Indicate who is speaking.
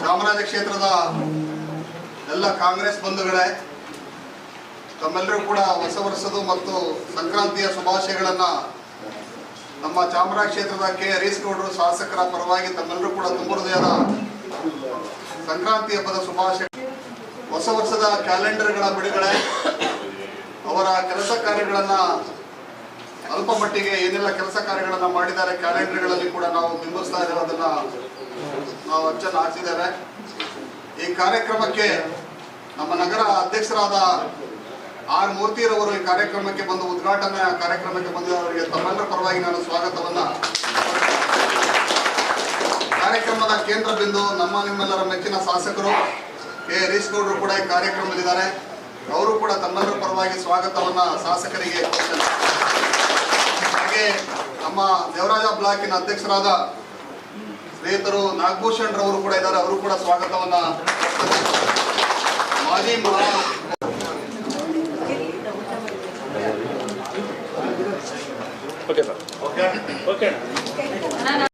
Speaker 1: ಚಾಮರಾಜ ಕ್ಷೇತ್ರದ ಎಲ್ಲ ಕಾಂಗ್ರೆಸ್ ಬಂಧುಗಳೇ, ತಮ್ಮೆಲ್ಲರೂ ಕೂಡ ಹೊಸ ವರ್ಷದ ಮತ್ತು ಸಂಕ್ರಾಂತಿಯ ಶುಭಾಶಯಗಳನ್ನ ನಮ್ಮ ಚಾಮರಾಜ ಕ್ಷೇತ್ರದ ಕೆ. ಹರೀಶ್ಗೌಡರು ಶಾಸಕರ ಪರವಾಗಿ ತಮ್ಮೆಲ್ಲರೂ ಕೂಡ ತುಂಬ ಹೃದಯದ ಸಂಕ್ರಾಂತಿ ಹಬ್ಬದ ಶುಭಾಶಯ. ಹೊಸ ವರ್ಷದ ಕ್ಯಾಲೆಂಡರ್ಗಳ ಬಿಡುಗಡೆ, ಅವರ ಕೆಲಸ ಕಾರ್ಯಗಳನ್ನ ಅಲ್ಪ ಮಟ್ಟಿಗೆ ಏನೆಲ್ಲ ಕೆಲಸ ಕಾರ್ಯಗಳನ್ನ ಮಾಡಿದ್ದಾರೆ ಕ್ಯಾಲೆಂಡರ್ಗಳಲ್ಲಿ ಕೂಡ ನಾವು ಬಿಂಬಿಸ್ತಾ ಇದ್ದೇವೆ, ಅದನ್ನ ನಾವು ಅಚ್ಚನ್ನು ಹಾಕ್ಸಿದ್ದೇವೆ ಈ ಕಾರ್ಯಕ್ರಮಕ್ಕೆ ನಮ್ಮ ನಗರ ಅಧ್ಯಕ್ಷರಾದ ಆರ್ ಮೂರ್ತಿರವರು ಈ ಕಾರ್ಯಕ್ರಮಕ್ಕೆ ಬಂದು ಉದ್ಘಾಟನೆ ಕಾರ್ಯಕ್ರಮಕ್ಕೆ ಬಂದಿರೋರಿಗೆ ತಮ್ಮೆಲ್ಲರ ಪರವಾಗಿ ನಾನು ಸ್ವಾಗತವನ್ನ ಕಾರ್ಯಕ್ರಮದ ಕೇಂದ್ರ ಬಿಂದು ನಮ್ಮ ನಿಮ್ಮೆಲ್ಲರ ಮೆಚ್ಚಿನ ಶಾಸಕರು ಕೆ ಹರೀಶ್ ಗೌಡರು ಕೂಡ ಈ ಕಾರ್ಯಕ್ರಮದಲ್ಲಿದ್ದಾರೆ. ಅವರು ಕೂಡ ತಮ್ಮೆಲ್ಲರ ಪರವಾಗಿ ಸ್ವಾಗತವನ್ನ ಶಾಸಕರಿಗೆ ಹಾಗೆ ನಮ್ಮ ದೇವರಾಜ ಬ್ಲಾಕಿನ ಅಧ್ಯಕ್ಷರಾದ ಸ್ನೇಹಿತರು ನಾಗಭೂಷಣ್ ರವರು ಕೂಡ ಇದ್ದಾರೆ. ಅವರು ಕೂಡ ಸ್ವಾಗತವನ್ನ ಮಾಜಿ ಮಹಾ
Speaker 2: ಓಕೆ ಸರ್
Speaker 1: ಓಕೆ
Speaker 2: ಓಕೆ